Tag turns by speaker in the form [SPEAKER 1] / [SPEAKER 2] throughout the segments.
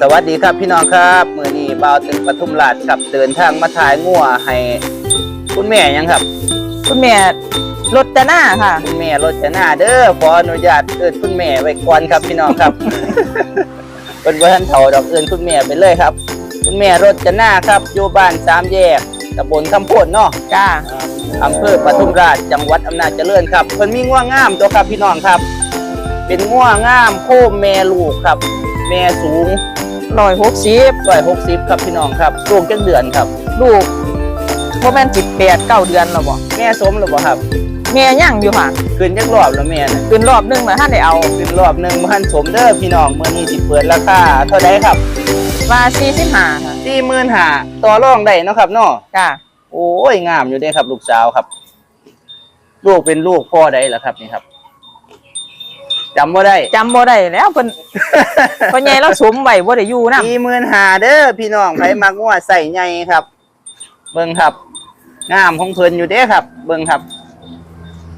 [SPEAKER 1] สวัสดีครับพี่น้องครับมือนี้บ่าวตึงปทุมราชครับเดินทางมาถ่ายงัวให้คุณแม่ยังครับ
[SPEAKER 2] คุณแม่รถจะหน้าค่ะ
[SPEAKER 1] คุณแม่รจนาเด้อขออนุญาตเอิ้นคุณแม่ไว้ก่อนครับพี่น้องครับ เป็นเวอร์ชันเถาดอกเอิ้นคุณแม่ไปเลยครับ คุณแม่รจนาครับอยู่บ้านสามแยกตำบลคำโพดเนาะ
[SPEAKER 2] จ้า
[SPEAKER 1] อำเภอปทุมราชจังหวัดอำนาจเจริญครับเพิ่นมีง่วงงามตัวครับพี่น้องครับ เป็นง่วงงามโคมแม่ลูกครับ แม่สูง
[SPEAKER 2] ร้อยหกสิบ
[SPEAKER 1] ร้อยหกสิบครับพี่น้องครับลูกจังเดือนครับ
[SPEAKER 2] ลูกโมแมนสิบแปดเก้าเดือนแล้วบ่
[SPEAKER 1] แม่สมหรือเปล่าครับ
[SPEAKER 2] แม่ย่างอยู่ค่ะ
[SPEAKER 1] ขึ้นจักรอบแล้วแม่น่ะ
[SPEAKER 2] ขึ้นรอบหนึงแล้วท่านได้เอา
[SPEAKER 1] ขึ้นรอบหนึ่งพันสมเด้อพี่น้องเมื่อนี้สิเปิดราคาเท่าไดครับ
[SPEAKER 2] มาสี่สิบห้าค่ะ
[SPEAKER 1] สี่หมื่นห้าต่อรองได้เนาะครับเนาะ
[SPEAKER 2] จ้า
[SPEAKER 1] โอ้ยงามอยู่เด้ครับ ลูกสาวครับ ลูกเป็นลูกพ่อใดล่ะครับนี่ครับ จำว่าได้
[SPEAKER 2] จำบ่ได้แล้วเพิ่น เพิ่นใหญ่แล้วสวมไว้บ่ได้อยู่นำ
[SPEAKER 1] สี่หมื่นห้าเด้อพี่น้องไผมักงัวใส่ใหญ่ครับ เบิ่งครับงามของเพิ่นอยู่เด้ครับ เบิ่งครับ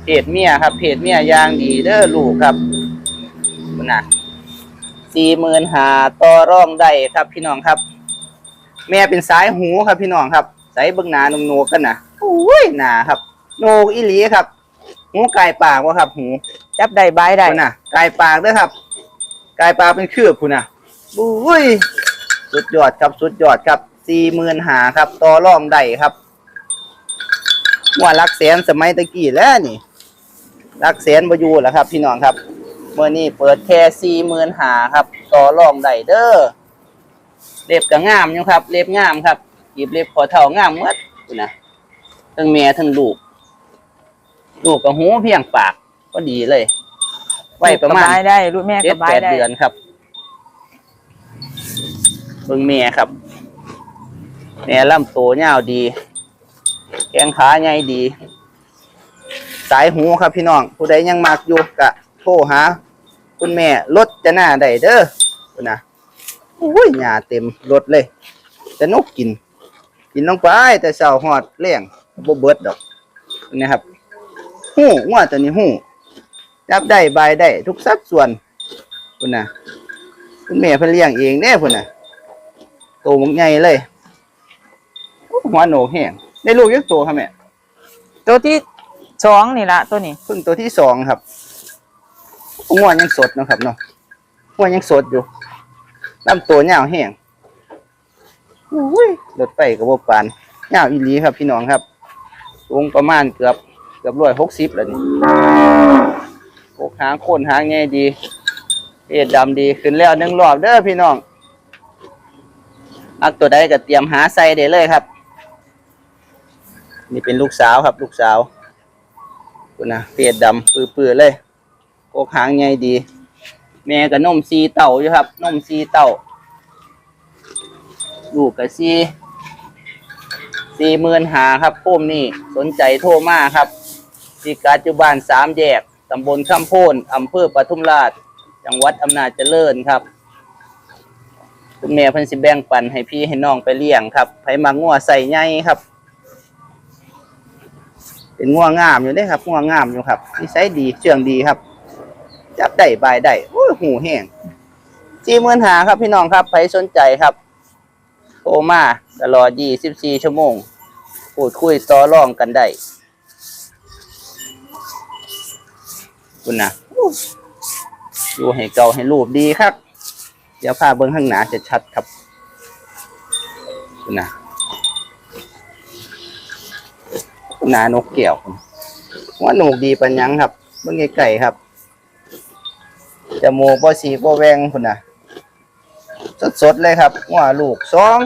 [SPEAKER 1] เพจเมียครับเพจเมียอย่างดีเด้อลูกครับคุณน่ะสี่หมื่นหาต่อร่องได้ครับ พี่น้องครับ แม่เป็นสายหูครับพี่น้องครับ ใส่เบิ่งหนาหนุ่มโนกกันนะโอ้ยหนาครับโนกอีหลีครับ หูไก่ปากวะครับ หู
[SPEAKER 2] จับได้บายได้
[SPEAKER 1] คุณน่ะไก่ปากเด้อครับไก่ปากเป็นคืบคุณน่ะบุ้ยสุดยอดครับสุดยอดครับสี่หมื่นหาครับต่อร่องได้ครับหัวลักแสนสมัยตะกี้แล้วนี่ลักแสนบอยู่แล้วครับ พี่น้องครับเมื่อนี้เปิดแค่สี่หมื่นหาครับ ต่อรองได้เด้อเล็บก็งามอยู่ครับ เล็บงามครับหยิบเล็บขอเท่างามเมื่อคุณนะทั้งแม่ทั้งลูก ลูกกับหูเพียงปากก็ดีเลย ไว้ประมาณ
[SPEAKER 2] ลูกก็บายได้ลูกแม่
[SPEAKER 1] เจ็
[SPEAKER 2] ก็
[SPEAKER 1] ด
[SPEAKER 2] บา
[SPEAKER 1] แป
[SPEAKER 2] ย
[SPEAKER 1] ด
[SPEAKER 2] ได้
[SPEAKER 1] เดือนครับเบิ่งแม่ครับแม่ลำตัวยาวดีแขงขาใหญ่ดี สายหูครับพี่น้อง ผู้ใดยังมักอยู่กะโทรหาคุณแม่รถจะหน้าได้เด้อคุณนะอุ้ยหญ้าเต็มรถเลยแต่นกกิน กินลงไปแต่เช้าหอดแรงบ่เบิดดอกนะครับ หูงัวตัวนี้หูจับได้บายได้ทุกสัดส่วนคุณนะคุณแม่เพิ่นเลี้ยงเองเด้พุ่นน่ะโตมักใหญ่เลยโอ้หัวโหนกแห้งได้ลูกยักตัวครับแม่
[SPEAKER 2] ตัวที่สองนี่ละตัวนี้
[SPEAKER 1] เพิ่งตัวที่สองครับงัวยังสดเนาะครับเนาะงัวยังสดอยู่ลำตัวยาวแห้งอุ้ยรถไฟกับวปานยาวอีหลีครับพี่น้องครับสูงประมาณเกือบ เกือบร้อยหกสิบแล้วนี่โอกหางโคนหางไงดีเอ็ดดำดีขึ้นแล้วหนึ่งรอบเด้อพี่น้องอักตัวใดก็เตรียมหาใส่ได้เลยครับ นี่เป็นลูกสาวครับ ลูกสาวคุณนะเปียดดำปื้อๆเลยโกกหางใหญ่ดี แม่กับนมซีเต่าอยู่ครับ นมซีเต่าลูกกับซีสี่หมื่นหาครับพุ่มนี่สนใจโทรมาครับ ที่กาจุบานสามแยกตำบลข้ามโพนอำเภอปทุมราช จังหวัดอำนาจเจริญครับ คุณแม่เพิ่นสิแบ่งปันให้พี่ให้น้องไปเลี้ยงครับไผมางัวใส่ใหญ่ครับ เป็นง่วงามอยู่เด้ครับง่วงามอยู่ครับนิสัยดีเชื่องดีครับ จับได้บายได้โอ้ยหูแห้งสี่หมื่นหาครับพี่น้องครับใครสนใจครับโทรมาตลอดยี่สิบสี่ชั่วโมงพูดคุยต่อรองกันได้ คุณนะดูให้เก่าให้รูปดีครับ เดี๋ยวพาเบิ้องข้างหน้าจะชัดครับคุณนะหนานกเกี่ยวว่าหนูกดีปัญญังครับเบิ่งไก่ครับจมูกบ่สีบ่แวงพุ่นน่ะสดๆเลยครับว่าลูกสอง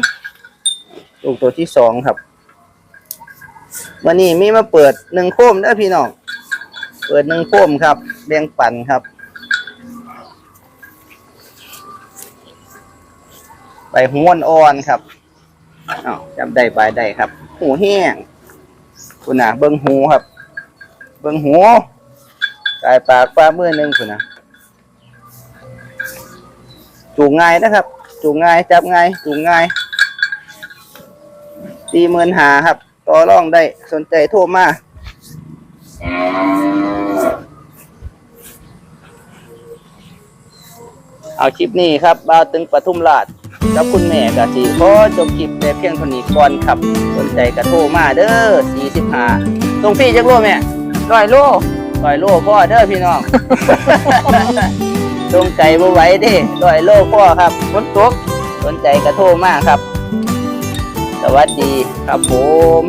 [SPEAKER 1] ลูกตัวที่สองครับ วันนี้มีมาเปิดหนึ่งโคมเด้อพี่น้อง เปิดหนึ่งโคมครับแบ่งปั่นครับไปหูอ่อนครับอ้าวจำได้ไปได้ครับ หูแห้งคุณน่ะเบิ้งหูครับ เบิ้งหูกายปากปลาเมื่อนึงคุณน่ะจูงง่ายนะครับ จูงง่ายจับง่ายจูงง่ายตีหมื่นหาครับ ต่อรองได้สนใจโทรมา เอาคลิปนี้ครับบ่าวตึงปทุมราชกับคุณแม่กะสิขอจบคลิปแต่เพียงเท่านี้ก่อนครับ สนใจกระโทรมาเด้อ45ตรงพี่จักโลแม่
[SPEAKER 2] ร้อยโล
[SPEAKER 1] ร้อยโลพ่อเด้อพี่น้อง ตรงใจบ่ไหวเด้ร้อยโลพ่อครับฝนตกสนใจกระโทรมาครับ สวัสดีครับผม